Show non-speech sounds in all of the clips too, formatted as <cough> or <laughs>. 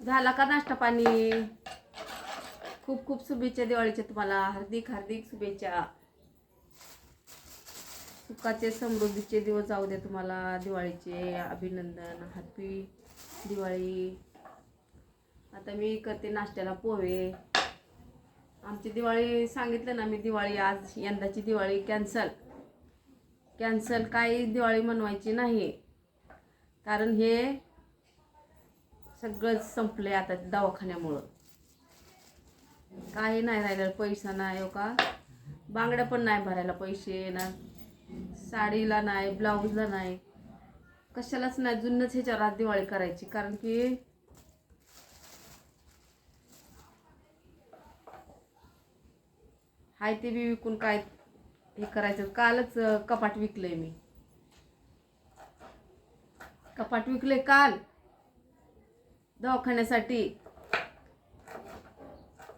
झाला का नाश्ता पाणी? खूप खूप शुभेच्छा दिवाळीच्या तुम्हाला. हार्दिक हार्दिक शुभेच्छा. सुखाचे समृद्धीचे दिवस जाऊ दे तुम्हाला. दिवाळीचे अभिनंदन. हॅपी दिवाळी. आता मी करते नाश्त्याला पोहे. आमची दिवाळी सांगितलं ना मी दिवाळी आज यंदाची दिवाळी कॅन्सल कॅन्सल काही दिवाळी मनवायची नाही. कारण हे सगळंच संपलंय आता दवाखान्यामुळं. काही नाही राहिलं पैसा नाही हो का. बांगड्या पण नाही भरायला पैसे ना साडीला नाही ब्लाऊजला नाही. कशालाच नाही जुनच ह्याच्यावर आज दिवाळी करायची. कारण की हाय ते बी विकून काय हे करायचं? कालच कपाट विकलंय मी. कपाट विकले काल. दवाखान्यासाठी.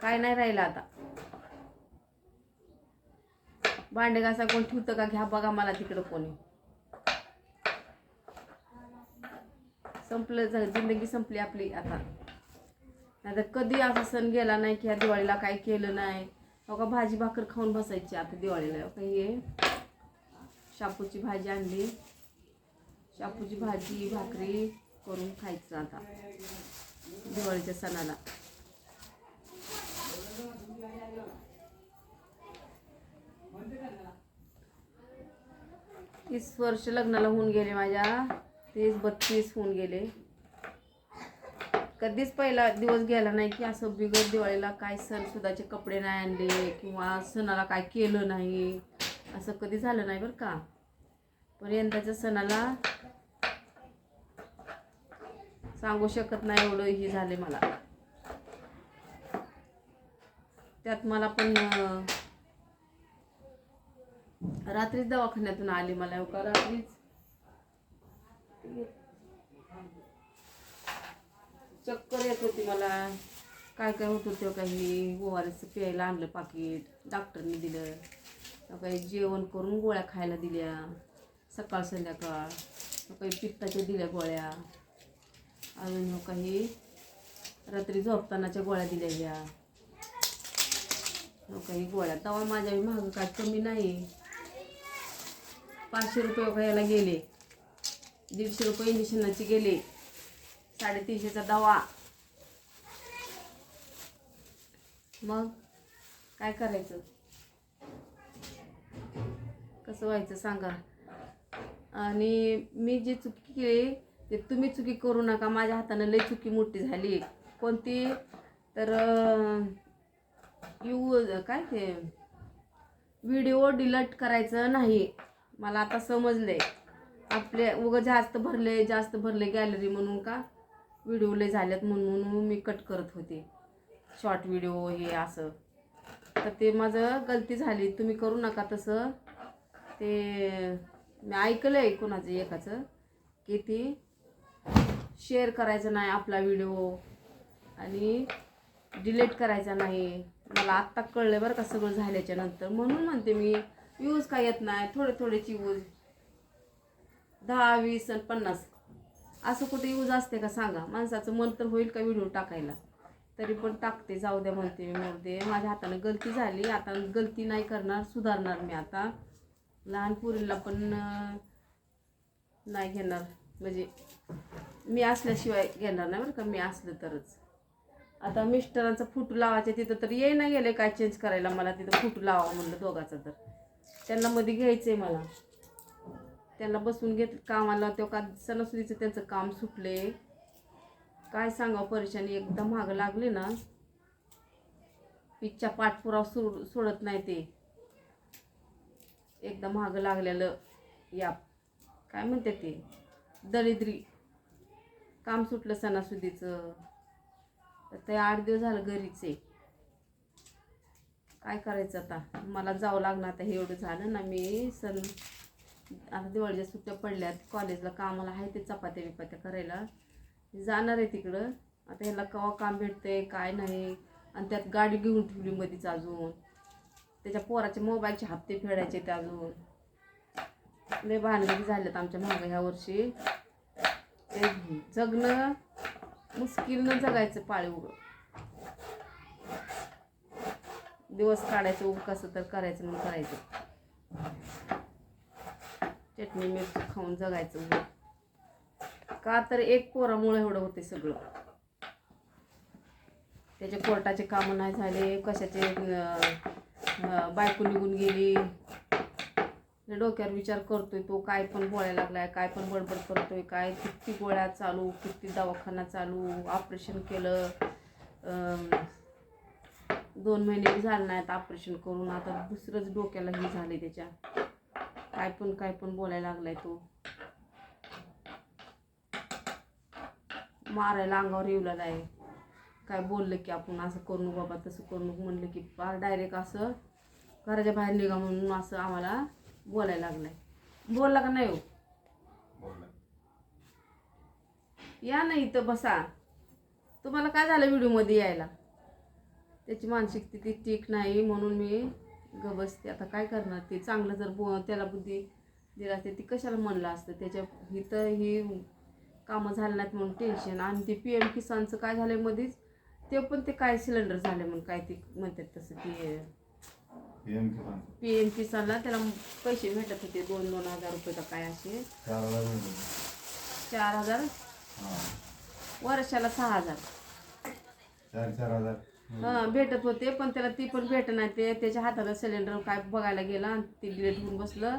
काय नाही राहिलं आता. भांडे घासा कोण ठेवतं का? घ्या बघा मला तिकडं कोणी. संपलं जिंदगी संपली आपली आता. नाहीतर कधी असा सण गेला नाही की ह्या दिवाळीला काय केलं नाही. हो का भाजी भाकर खाऊन बसायची आता दिवाळीला. हो का हे शापूची भाजी आणली. शापूची भाजी भाकरी. करून खायचं आता. दिवाळीच्या सणाला. तीस वर्ष लग्नाला होऊन गेले माझ्या. तीस बत्तीस होऊन गेले. कधीच पहिला दिवस गेला नाही की असं बिगर दिवाळीला काय सण सुद्धाचे कपडे नाही आणले किंवा सणाला काय केलं नाही. असं कधी झालं नाही बरं का. पण यंदाच्या सणाला सांगू शकत नाही एवढं हे झाले मला. त्यात मला पण रात्रीच दवाखान्यातून आली मला हो का रात्रीच? चक्कर येत होती मला. काय काय होत होतं काही ओआरएस प्यायला आणलं पाकिट डॉक्टरने दिलं. काही जेवण करून गोळ्या खायला दिल्या. सकाळ संध्याकाळ काही पित्ताच्या दिल्या गोळ्या. अजून काही रात्री झोपतानाच्या गोळ्या दिल्या घ्या काही गोळ्या. तवा माझ्या महाग काय कमी नाही. पाचशे रुपये याला गेले. दीडशे रुपये इंजेक्शनाचे गेले. साडेतीनशेचा दवा. मग काय करायचं? कसं व्हायचं सांगा. आणि मी जी चुकी केली ते तुम्ही चुकी करू नका माझ्या हातानं लई चुकी मोठी झाली. कोणती? तर यू काय ते? व्हिडिओ डिलीट करायचं नाही. मला आता समजले आपले उगं जास्त भरले जास्त भरले गॅलरी म्हणून का? व्हिडिओ लय झाल्यात म्हणून मी कट करत होते. शॉर्ट व्हिडिओ हे असं. तर ते माझं गलती झाली. तुम्ही करू नका तसं. ते मी ऐकलं आहे कोणाचं एकाचं की ती शेअर करायचं नाही आपला व्हिडिओ. आणि डिलीट करायचा नाही. मला आत्ता कळलं बरं का सगळं झाल्याच्यानंतर. म्हणून म्हणते मी यूज काय येत नाही थोडे थोडेच यूज दहा वीस आणि पन्नास. असं कुठे यूज असते का सांगा. माणसाचं मन तर होईल का व्हिडिओ टाकायला? तरी पण टाकते जाऊ द्या म्हणते मी म्हणते माझ्या हातानं गलती झाली. आता गलती नाही करणार सुधारणार मी आता. लहान पुरीला पण नाही घेणार. म्हणजे मी असल्याशिवाय घेणार नाही बरं का मी असलं तरच. आता मिस्टरांचं फुटू लावायचे तिथं तर ये ना गेले काय चेंज करायला मला तिथं फुटू लावा म्हणलं दोघाचं तर. त्यांना मध्ये घ्यायचंय मला. त्यांना बसून घेत कामाला तो का सणासुदीचं त्यांचं काम सुटले. काय सांगावं परेशानी एकदा महाग लागले ना. पिच्चा पाठपुराव सोड सोडत नाही ते. एकदा महाग लागलेलं या काय म्हणते ते? दरिद्री. काम सुटलं सणासुदीचं. तर ते आठ दिवस झालं घरीच आहे. काय करायचं आता? मला जावं लागणार आता हे एवढं झालं ना मी सण आता दिवाळीच्या सुट्ट्या पडल्यात. कॉलेजला कामाला आहे ते चपात्या बिपात्या करायला. जाणार आहे तिकडं. आता ह्याला केव्हा काम भेटतंय काय नाही. आणि त्यात गाडी घेऊन ठेवली मधीच अजून. त्याच्या पोराचे मोबाईलचे हप्ते फेडायचे ते अजून. लय भानगडी झाल्यात आमच्या मागं ह्या वर्षी. ते जगणं मुश्किलनं जगायचं पाळीव दिवस काढायचं उग कसं तर करायचं म्हणून करायचं. चटणी मिरची खाऊन जगायचं उगं. का तर एक पोरामुळे एवढं होते सगळं. त्याचे कोर्टाचे कामं नाही झाले कशाचे बायको निघून गेली डोक्यावर विचार करतोय तो काय पण बोलायला लागलाय काय पण बडबड करतोय काय किती गोळ्या चालू किती दवाखाना चालू ऑपरेशन केलं दोन महिने झालं नाही नाहीत ऑपरेशन करून आता दुसरंच डोक्याला हे झाले त्याच्या. काय पण काय पण बोलायला लागलाय तो. मारायला अंगावर येऊ आहे काय बोललं की आपण असं करू नको बाबा तसं करू नको म्हणलं की डायरेक्ट असं घराच्या बाहेर निघा म्हणून असं आम्हाला बोलायला लागलाय. बोलला का नाही हो? या ना इथं बसा. तुम्हाला काय झालं व्हिडिओमध्ये यायला? त्याची मानसिक स्थिती ठीक नाही म्हणून मी ग बसते. आता काय करणार? ते चांगलं जर बो त्याला बुद्धी दिला असते ती कशाला म्हणलं असतं? त्याच्या इथं ही कामं झाली नाहीत म्हणून टेन्शन आणि ते पी एम किसानचं काय झालं मध्येच ते पण ते काय सिलेंडर झाले म्हणून काय ते म्हणतात तसं ते पीएम किसान. पी एम किसानला त्याला पैसे भेटत होते दोन दोन हजार रुपये का काय असे. चार हजार. चार हजार. वर्षाला सहा हजार. चार चार हजार. हा भेटत होते पण त्याला ती पण भेट नाही. ते त्याच्या हाताला सिलेंडर काय बघायला गेला आणि ती डिलेट होऊन बसलं.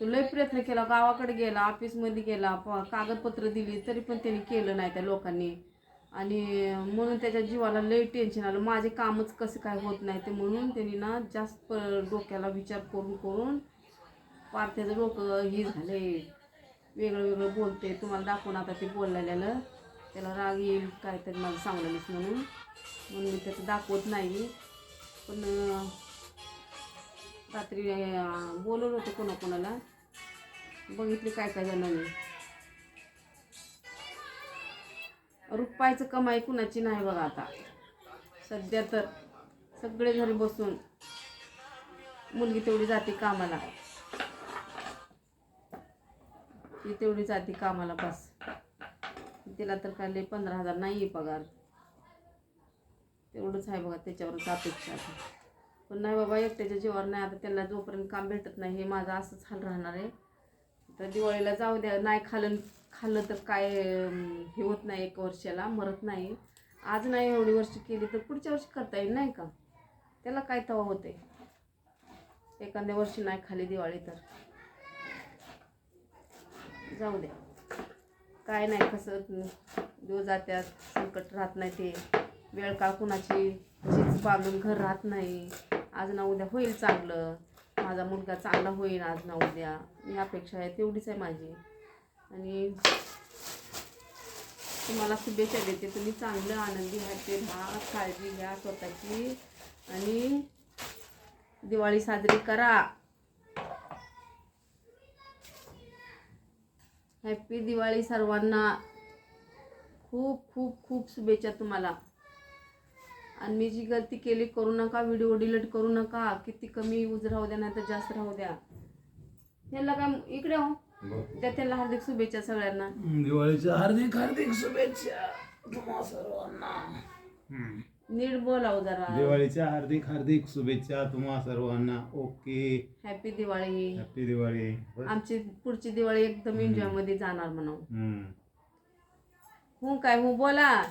तो लय प्रयत्न केला गावाकडे गेला ऑफिसमध्ये गेला कागदपत्र दिली तरी पण त्यांनी केलं नाही त्या लोकांनी. आणि म्हणून त्याच्या जीवाला लई टेन्शन आलं. माझे कामच कसं काय होत नाही ते म्हणून त्यांनी ना जास्त प- डोक्याला विचार करून करून पार्थ्याचं डोकं हे झाले वेगळं वेगळं बोलते तुम्हाला दाखवून आता ते बोललेलं त्याला राग येईल काहीतरी मला सांगलेलीच म्हणून. म्हणून मी त्याचं दाखवत नाही. पण रात्री बोलवलं होतं कोणाकोणाला. बघितले काय काय जणांनी रुपयाचं कमाई कुणाची नाही बघा आता. सध्या तर सगळे घरी बसून मुलगी तेवढी जाते कामाला. ती तेवढी जाते कामाला बस. तिला तर काय पंधरा हजार नाही आहे पगार. तेवढंच आहे बघा त्याच्यावरच अपेक्षा आता पण नाही बाबा एकट्याच्या जीवावर नाही. आता त्यांना जोपर्यंत काम भेटत नाही हे माझं असंच हाल राहणार आहे. तर दिवाळीला जाऊ द्या नाही खालन खाल्लं तर काय हे होत नाही एक वर्षाला मरत नाही. आज नाही एवढी वर्ष केली तर पुढच्या वर्षी करता येईल नाही का? त्याला काय तवा होते एखाद्या वर्षी नाही खाली दिवाळी तर. जाऊ द्या काय नाही कसं दिवस जात्यात संकट राहत नाही ते. वेळ काळ कुणाची चीज बांधून घर राहत नाही. आज ना उद्या होईल चांगलं. माझा मुलगा चांगला होईल आज ना उद्या. ही अपेक्षा आहे तेवढीच आहे माझी. आणि तुम्हाला शुभेच्छा देते. तुम्ही चांगलं आनंदी ह्याचे राहा काळजी घ्या स्वतःची. आणि दिवाळी साजरी करा. हॅपी दिवाळी सर्वांना. खूप खूप खूप शुभेच्छा तुम्हाला. आणि मी जी गलती केली करू नका. व्हिडिओ डिलीट करू नका. किती कमी यूज राहू द्या नाही तर जास्त राहू द्या. ह्याला काय इकडे हो. द्या त्यांना हार्दिक शुभेच्छा सगळ्यांना. दिवाळीच्या हार्दिक हार्दिक शुभेच्छा तुम्हा सर्वांना. नीट बोलाव जरा. दिवाळीच्या हार्दिक हार्दिक शुभेच्छा तुम्हा सर्वांना. Okay. Happy Diwali. Happy Diwali. बस. आमची पुढची दिवाळी एकदम एन्जॉयमध्ये जाणार म्हणून. हम्म. हो काय हो बोला.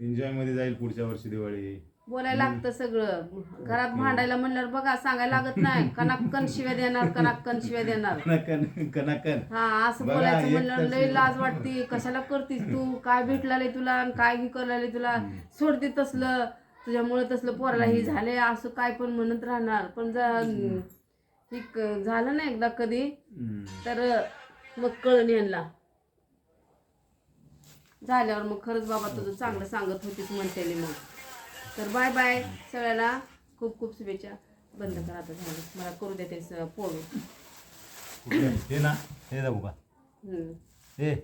एन्जॉयमध्ये जाईल पुढच्या वर्षी दिवाळी. बोलायला लागतं सगळं. घरात भांडायला म्हणल्यावर बघा सांगायला लागत नाही. <laughs> कनाकन शिव्या देणार कनाकन शिव्या देणार. कनाकन कनाकन हा असं बघा, बोलायचं एक म्हणल्यावर तर लय लाज वाटते. कशाला करतीस तू? काय भेटलाले तुला आणि काय हे करलाले तुला? सोडते तसलं. तुझ्यामुळे तसलं पोराला हे झाले असं काय पण म्हणत राहणार. पण जर हे क- झालं ना एकदा कधी? हम्म. तर मग कळण यांना. झाल्यावर मग खरंच बाबा तुझं चांगलं सांगत होतीस म्हणते मग. तर बाय बाय. सगळ्याला खूप खूप शुभेच्छा. बंद करा आता झालं. मला करू दे ते स- पोळू? हे ना. हे जाऊ का हम्म. हे